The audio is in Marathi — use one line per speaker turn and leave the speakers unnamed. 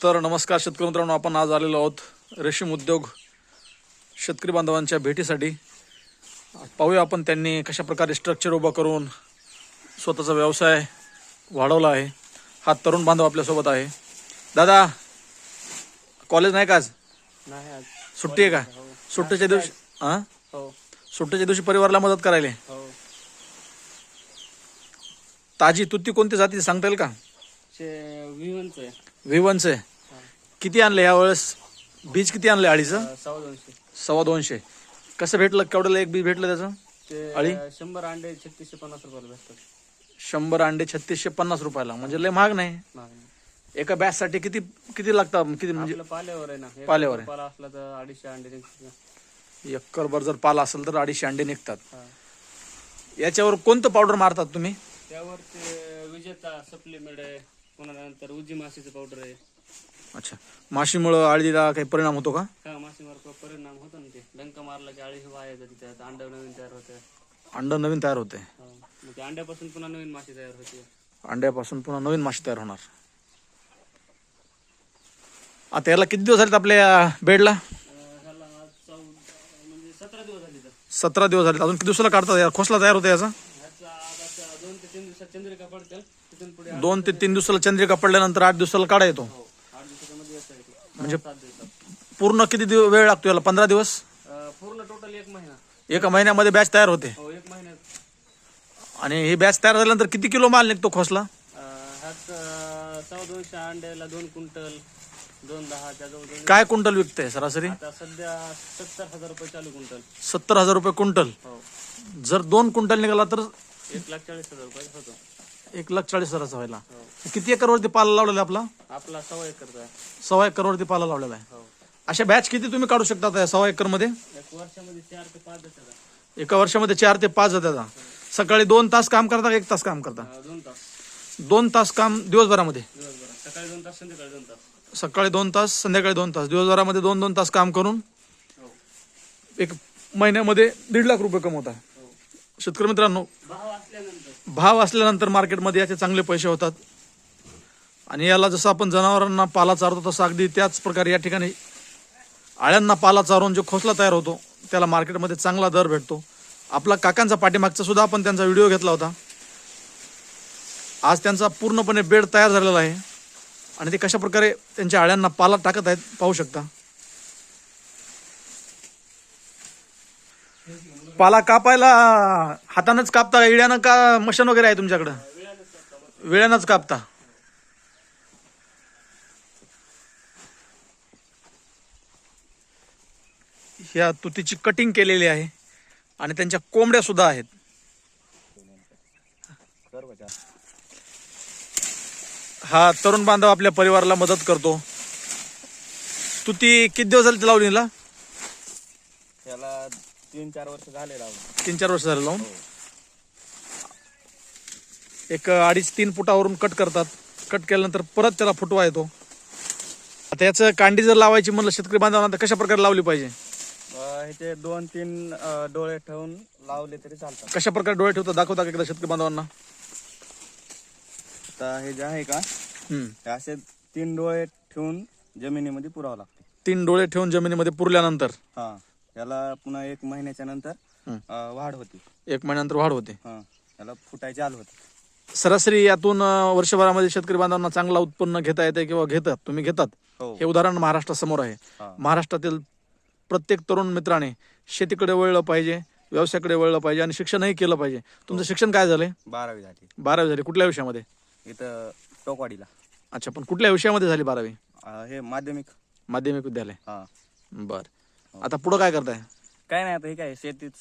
तर नमस्कार शेतकरी मित्रांनो आपण आज आलेलो आहोत रेशीम उद्योग शेतकरी बांधवांच्या भेटीसाठी. पाहूया आपण त्यांनी कशा प्रकारे स्ट्रक्चर उभं करून स्वतःचा व्यवसाय वाढवला आहे. हा तरुण बांधव आपल्यासोबत आहे. दादा कॉलेज नाही का आज?
नाही आज.
सुट्टी आहे का? सुट्टीच्या दिवशी हां
हो.
सुट्टीच्या दिवशी परिवाराला मदत करायला?
हो.
ताजी तुती कोणती जाती सांगता येईल का?
शे विवनचं आहे.
विवनचे किती आणले यावेळेस? बीज किती आणले अळीचं
सव्वा दोनशे.
सव्वा दोनशे. कसं भेटलं? केवढ्याला एक बी भेटलं त्याचं? अळी?
शंभर अंडे छत्तीसशे पन्नास रुपयाला भेटतात.
शंभर अंडे छत्तीसशे पन्नास रुपयाला. म्हणजे लय महाग नाही. एका बॅच साठी किती किती लागतात किती म्हणजे
आपलं पाल्यावर आहे ना. एक
पाल्यावर आहे.
पाला असला तर अडीचशे अंडे निघतात.
एकरभर जर पाला असेल तर अडीचशे अंडे निघतात.
हा.
याच्यावर कोणतं पावडर मारतात तुम्ही?
त्यावर ते विजेता सप्लिमेंट आहे. पुन्हा नंतर उज्जी माशीचं पावडर आहे.
अच्छा. माशीमुळं अळीला काही परिणाम होतो का?
हा माशीमार परिणाम होतो ना ते. डंक मारला की अळी वाया त्यात अंड नवीन तयार होते.
अंड नवीन तयार होते.
हा. मग अंड्यापासून पुन्हा नवीन माशी तयार होते.
अंड्यापासून पुन्हा नवीन माशी तयार होणार. आता याला किती दिवस झालेत आपल्या बेडला?
अं, ह्याला आज चौ म्हणजे सतरा दिवस झाले तर
सतरा दिवस झालेत. अजून किती दिवसाला काढतात यार खोसला तयार होतो याचा?
ह्याचा आज आता दोन ते तीन दिवसात चंद्रिका पडतील तिथून पुढे
दोन ते तीन दिवसाला चंद्रिका पडल्यानंतर आठ दिवसाला काढा येतो
हो आठ दिवसाच्या मध्ये येतं आहे ते. म्हणजे सात दिवसात
पूर्ण किती दिव- वेळ लागतो याला? पंधरा दिवस?
अं, पूर्ण टोटल एक महिना.
एका महिन्यामध्ये बॅच तयार होते?
हो एक महिन्यात.
आणि ही बॅच तयार झाल्यानंतर किती किलो माल निघतो खोसला?
अं, ह्यात अं, सव्वा दोनशे अंड्याला दोन क्विंटल दोन दहाच्या जवळ
काय क्विंटल विकते सरासरी?
आता सध्या सत्तर हजार रुपये चालू क्विंटल.
सत्तर हजार रुपये क्विंटल?
हो.
जर दोन क्विंटल निघाला तर
एक लाख चाळीस हजार रुपये होतो.
एक लाख चाळीस हजाराचा व्हायला.
हो
किती एकरवरती पाला लावलेला आहे आपला?
आपला सव्वा एकरचा आहे.
सव्वा एकरवरती पाला लावलेला आहे.
हो.
अशा बॅच किती तुम्ही काढू शकता आता या सव्वा एकरमध्ये
एक वर्षामध्ये चार ते पाच
एका वर्षामध्ये चार ते पाच जातात सकाळी दोन तास काम करता का एक तास काम करता?
अं, दोन तास.
दोन तास काम दिवसभरामध्ये?
दिवसभरात. सकाळी दोन तास संध्याकाळी दोन तास.
सकाळी दोन तास संध्याकाळी दोन तास. दिवसभरामध्ये दोन दोन तास काम करून
हो.
एक महिन्यामध्ये दीड लाख रुपये कमवता.
हो.
शेतकरी मित्रांनो
भाव असल्यानंतर.
भाव असल्यानंतर मार्केटमध्ये याचे चांगले पैसे होतात. आणि याला जसं आपण जनावरांना पाला चारतो तसं अगदी त्याच प्रकारे या ठिकाणी आळ्यांना पाला चारून जो खोसला तयार होतो त्याला मार्केटमध्ये चांगला दर भेटतो. आपला काकांचा पाठीमागचा सुद्धा आपण त्यांचा व्हिडिओ घेतला होता. आज त्यांचा पूर्णपणे बेड तयार झालेला आहे. आणि ते कशा प्रकारे त्यांच्या आळ्यांना पाला टाकत आहेत पाहू शकता. पाला कापायला हातानंच कापता का? इड्यानं का मशीन वगैरे आहे तुमच्याकडं? वेळानंच कापता. ह्या तुतीची कटिंग केलेली आहे आणि त्यांच्या कोंबड्या सुद्धा आहेत. हा तरुण बांधव आपल्या परिवाराला मदत करतो. तुती किती दिवस झाले लावलीला
त्याला तीन चार वर्ष झाले लावून
तीन चार वर्ष झाले लावून? एक अडीच तीन फुटावरून कट करतात. कट केल्यानंतर परत त्याला फुटवा येतो. आता याचं कांडी जर लावायची म्हणलं शेतकरी बांधवांना तर कशा प्रकारे लावली पाहिजे?
ह्याचे दोन तीन अं, डोळे ठेवून लावले तरी चालतात.
कशा प्रकारे डोळे ठेवतात? दाखवता का एकदा शेतकरी बांधवांना.
आता हे जे आहे का
हम्म.
हे असे तीन डोळे ठेवून जमिनीमध्ये पुरावं लागते.
तीन डोळे ठेवून जमिनीमध्ये पुरल्यानंतर?
हा. याला पुन्हा एक महिन्याच्या नंतर
हं.
अं, वाढ होती.
एक महिन्यानंतर वाढ होते.
हा याला फुटायचे आल होते.
सरासरी यातून अं, वर्षभरामध्ये शेतकरी बांधवांना चांगला उत्पन्न घेता येते किंवा घेतात तुम्ही घेतात.
हो.
हे उदाहरण महाराष्ट्रासमोर आहे.
हा.
महाराष्ट्रातील प्रत्येक तरुण मित्राने शेतीकडे वळलं पाहिजे व्यवसायाकडे वळलं पाहिजे आणि शिक्षणही केलं पाहिजे. तुमचं शिक्षण काय झालंय
बारावी झाली.
बारावी झाली. कुठल्या विषयामध्ये?
इथं टोकवाडीला.
अच्छा पण कुठल्या विषयामध्ये झाली बारावी?
अं, हे माध्यमिक.
माध्यमिक विद्यालय.
हा.
बर. आता पुढं काय करताय?
काय नाही आता हे काय शेतीच.